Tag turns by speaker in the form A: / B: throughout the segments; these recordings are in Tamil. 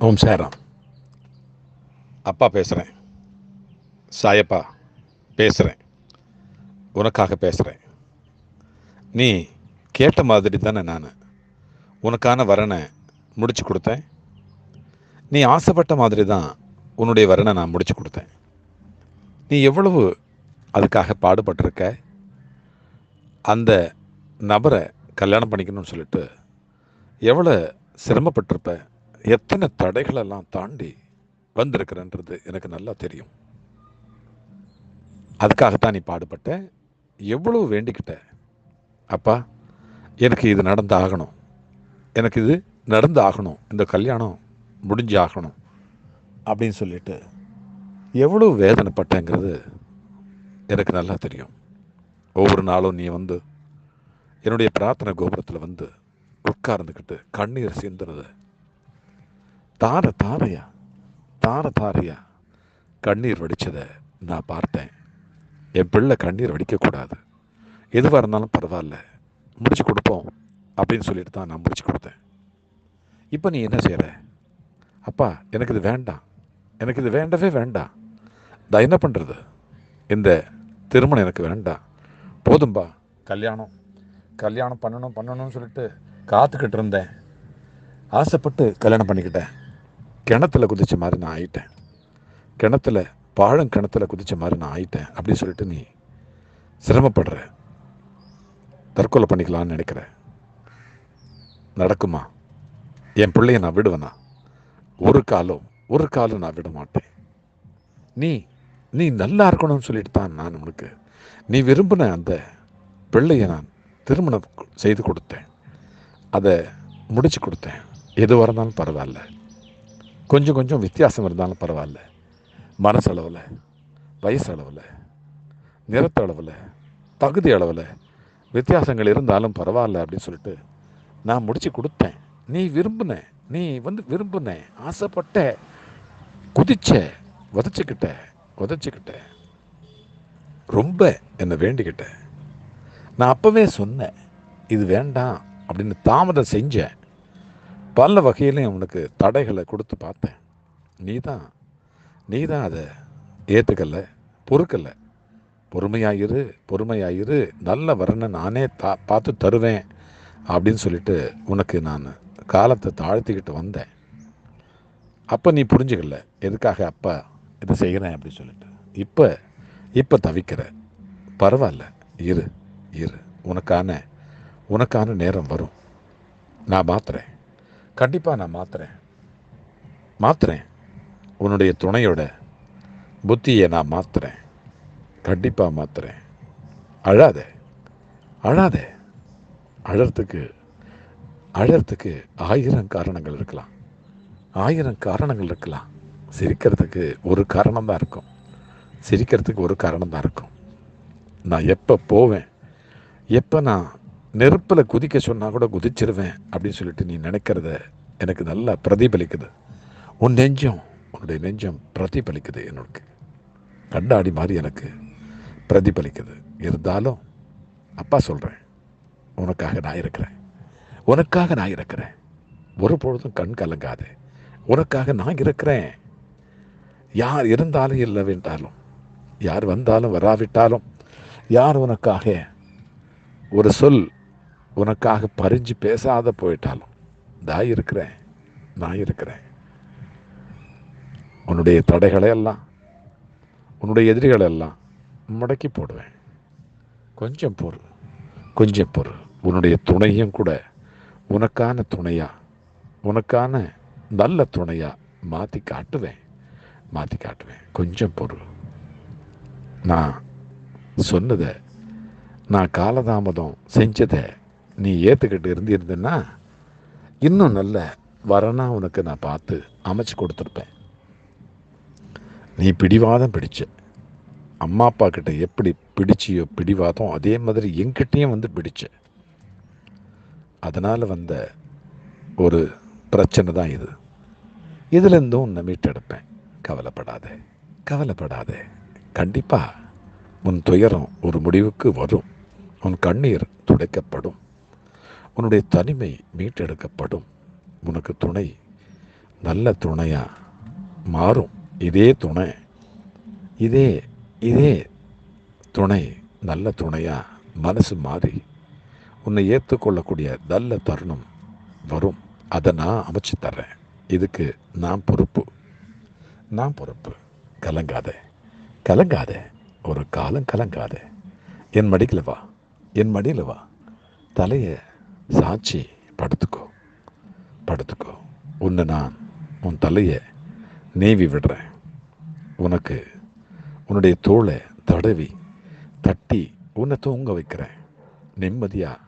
A: ஓம் சேராம் அப்பா பேசுகிறேன் சாயப்பா பேசுகிறேன் உனக்காக பேசுகிறேன் நீ கேட்ட மாதிரி தானே நான். உனக்கான வரனை முடிச்சு கொடுத்தேன். நீ ஆசைப்பட்ட மாதிரி தான் உன்னுடைய வரனை நான் முடிச்சு கொடுத்தேன். நீ எவ்வளவு அதுக்காக பாடுபட்டிருக்க? அந்த நபரை கல்யாணம் பண்ணிக்கணும்னு சொல்லிட்டு எவ்வளோ சிரமப்பட்டிருப்ப? எத்தனை தடைகளெல்லாம் தாண்டி வந்திருக்கிறன்றது எனக்கு நல்லா தெரியும். அதுக்காகத்தான் நீ பாடுபட்ட. எவ்வளவு வேண்டிக்கிட்ட? அப்பா எனக்கு இது நடந்து ஆகணும் எனக்கு இது நடந்து ஆகணும் இந்த கல்யாணம் முடிஞ்சு ஆகணும் அப்படின்னு சொல்லிட்டு எவ்வளவு வேதனைப்பட்டேங்கிறது எனக்கு நல்லா தெரியும். ஒவ்வொரு நாளும் நீ வந்து என்னுடைய பிரார்த்தனை கோபுரத்தில் வந்து உட்கார்ந்துக்கிட்டு கண்ணீர் சிந்துறது தார தாரையா? தார தாரையா? கண்ணீர் வடித்ததை நான் பார்த்தேன். என் பிள்ளை கண்ணீர் வடிக்கக்கூடாது. எதுவாக இருந்தாலும் பரவாயில்ல. முடிச்சு கொடுப்போம் அப்படின்னு சொல்லிட்டு தான் நான் முடிச்சு கொடுத்தேன். இப்போ நீ என்ன செய்கிற அப்பா எனக்கு இது வேண்டாம். எனக்கு இது வேண்டவே வேண்டாம். நான் என்ன பண்ணுறது இந்த திருமணம் எனக்கு வேண்டாம். போதும்பா கல்யாணம். கல்யாணம் பண்ணணும் பண்ணணும்னு சொல்லிட்டு காத்துக்கிட்டு இருந்தேன். ஆசைப்பட்டு கல்யாணம் பண்ணிக்கிட்டேன். கிணத்துல குதிச்ச மாதிரி நான் ஆயிட்டேன். கிணத்துல பாழம் கிணத்துல குதிச்ச மாதிரி நான் ஆயிட்டேன் அப்படின்னு சொல்லிட்டு நீ சிரமப்படுற. தற்கொலை பண்ணிக்கலாம்னு நினைக்கிற. நடக்குமா? என் பிள்ளைய நான் விடுவேனா? ஒரு காலம் ஒரு காலம் நான் விட மாட்டேன். நீ நீ நல்லா இருக்கணும்னு சொல்லிட்டு தான் நான் உனக்கு நீ விரும்பின அந்த பிள்ளையை நான் திருமணம் செய்து கொடுத்தேன். அதை முடிச்சு கொடுத்தேன். எதுவாக இருந்தாலும் பரவாயில்ல. கொஞ்சம் கொஞ்சம் வித்தியாசம் இருந்தாலும் பரவாயில்ல. மனசளவில் வயசளவில் நிறத்தளவில் தகுதி அளவில் வித்தியாசங்கள் இருந்தாலும் பரவாயில்ல அப்படின்னு சொல்லிட்டு நான் முடித்து கொடுத்தேன். நீ விரும்பின நீ வந்து விரும்பின ஆசைப்பட்ட குதிச்ச உதச்சிக்கிட்ட உதச்சிக்கிட்ட ரொம்ப என்னை வேண்டிக்கிட்ட. நான் அப்போவே சொன்னேன் இது வேண்டாம் அப்படின்னு தாமதம் செஞ்சேன். பல வகையிலையும் உனக்கு தடைகளை கொடுத்து பார்த்தேன். நீ தான் நீ தான் அதை ஏற்றுக்கல பொறுக்கலை. பொறுமையாயிரு பொறுமையாயிரு நல்ல வரனை நானே தா பார்த்து தருவேன் அப்படின்னு சொல்லிட்டு உனக்கு நான் காலத்தை தாழ்த்திக்கிட்டு வந்தேன். அப்போ நீ புரிஞ்சுக்கல எதுக்காக அப்பா இதை செய்கிறேன் அப்படின்னு சொல்லிட்டு. இப்போ இப்போ தவிக்கிற. பரவாயில்ல இரு இரு. உனக்கான உனக்கான நேரம் வரும். நான் மாத்துறேன். கண்டிப்பாக நான் மாத்துறேன். மாத்துறேன். உன்னுடைய துணையோட புத்தியை நான் மாத்துறேன். கண்டிப்பாக மாத்துறேன். அழாதே. அழாதே. அழறதுக்கு அழறதுக்கு ஆயிரம் காரணங்கள் இருக்கலாம். ஆயிரம் காரணங்கள் இருக்கலாம். சிரிக்கிறதுக்கு ஒரு காரணம் தான் இருக்கும். சிரிக்கிறதுக்கு ஒரு காரணம் தான் இருக்கும். நான் எப்போ போவேன்? எப்போ நான் நெருப்பில் குதிக்க சொன்னால் கூட குதிச்சிருவேன் அப்படின்னு சொல்லிட்டு நீ நினைக்கிறத எனக்கு நல்லா பிரதிபலிக்குது. உன் நெஞ்சம் உன்னுடைய நெஞ்சம் பிரதிபலிக்குது எனக்கு. கண்ணாடி மாதிரி எனக்கு பிரதிபலிக்குது. இருந்தாலும் அப்பா சொல்கிறேன் உனக்காக நான் இருக்கிறேன். உனக்காக நான் இருக்கிறேன். ஒரு பொழுதும் கண் கலங்காது. உனக்காக நான் இருக்கிறேன். யார் இருந்தாலும் இல்லை வேண்டாலும் யார் வந்தாலும் வராவிட்டாலும் யார் உனக்காக? ஒரு சொல் உனக்காக பறிஞ்சு பேசாத போயிட்டாலும் நான் இருக்கிறேன் நான் இருக்கிறேன். உன்னுடைய தடைகளை எல்லாம் உன்னுடைய எதிரிகளை எல்லாம் முடக்கி போடுவேன். கொஞ்சம் பொறு கொஞ்சம் பொறு. உன்னுடைய துணையும் கூட உனக்கான துணையா உனக்கான நல்ல துணையா மாற்றி காட்டுவேன் மாற்றி காட்டுவேன். கொஞ்சம் பொறு. நான் சொன்னதை நான் காலதாமதம் செஞ்சதை நீ ஏற்றுக்கிட்டு இருந்திருந்தேன்னா இன்னும் நல்ல வரனா உனக்கு நான் பார்த்து அமைச்சு கொடுத்துருப்பேன். நீ பிடிவாதம் பிடிச்ச. அம்மா அப்பா கிட்ட எப்படி பிடிச்சியோ பிடிவாதம் அதே மாதிரி என்கிட்டயும் வந்து பிடிச்ச. அதனால் வந்த ஒரு பிரச்சனை தான் இது. இதுலேருந்தும் உன்னை மீட்டெடுப்பேன். கவலைப்படாதே. கவலைப்படாதே. கண்டிப்பாக உன் துயரம் ஒரு முடிவுக்கு வரும். உன் கண்ணீர் துடைக்கப்படும். உன்னுடைய தனிமை மீட்டெடுக்கப்படும். உனக்கு துணை நல்ல துணையாக மாறும். இதே துணை இதே இதே துணை நல்ல துணையாக மனசு மாறி உன்னை ஏற்றுக்கொள்ளக்கூடிய நல்ல தருணம் வரும். அதை நான் அமைச்சு தர்றேன். இதுக்கு நான் பொறுப்பு. நான் பொறுப்பு. கலங்காத. கலங்காத. ஒரு காலம் கலங்காத. என் மடியில் வா. என் மடியில் வா. தலையை சாட்சி படுத்துக்கோ படுத்துக்கோ. உன்னை நான் உன் தலையை நேவி விடுறேன். உனக்கு உன்னுடைய தோளை தடவி தட்டி உன்னை தூங்க வைக்கிறேன். நிம்மதியாக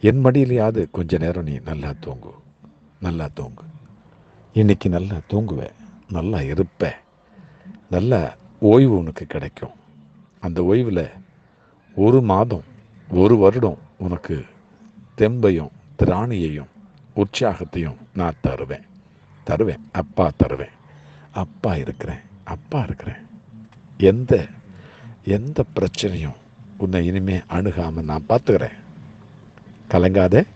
A: என் மடியிலையாவது கொஞ்ச நேரம் நீ நல்லா தூங்கு. நல்லா தூங்கு. இன்னைக்கு நல்லா தூங்குவேன். நல்லா இருப்பேன். நல்ல ஓய்வு உனக்கு கிடைக்கும். அந்த ஓய்வில் ஒரு மாதம் ஒரு வருடம் உனக்கு தெம்பையும் திராணியையும் உற்சாகத்தையும் நான் தருவேன். தருவேன். அப்பா தருவேன். அப்பா இருக்கிறேன். அப்பா இருக்கிறேன். எந்த எந்த பிரச்சனையும் உன்னை இனிமே அணுகாமல் நான் பார்த்துக்கிறேன். கலங்காதே.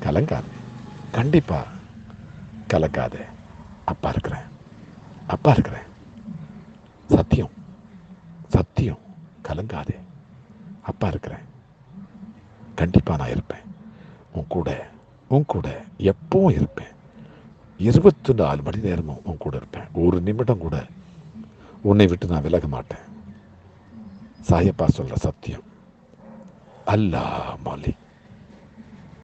A: கலங்காத. கண்டிப்பாக கலங்காதே. அப்பா இருக்கிறேன். அப்பா இருக்கிறேன். சத்தியம். சத்தியம். கலங்காதே. அப்பா இருக்கிறேன். கண்டிப்பாக நான் இருப்பேன். உன் கூட உன் கூட எப்பவும் இருப்பேன். இருபத்தி நாலு மணி நேரமும் உன் கூட இருப்பேன். ஒரு நிமிடம் கூட உன்னை விட்டு நான் விலக மாட்டேன். சாயப்பா சொல்ற சத்தியம். அல்லாஹ் மாலிக்.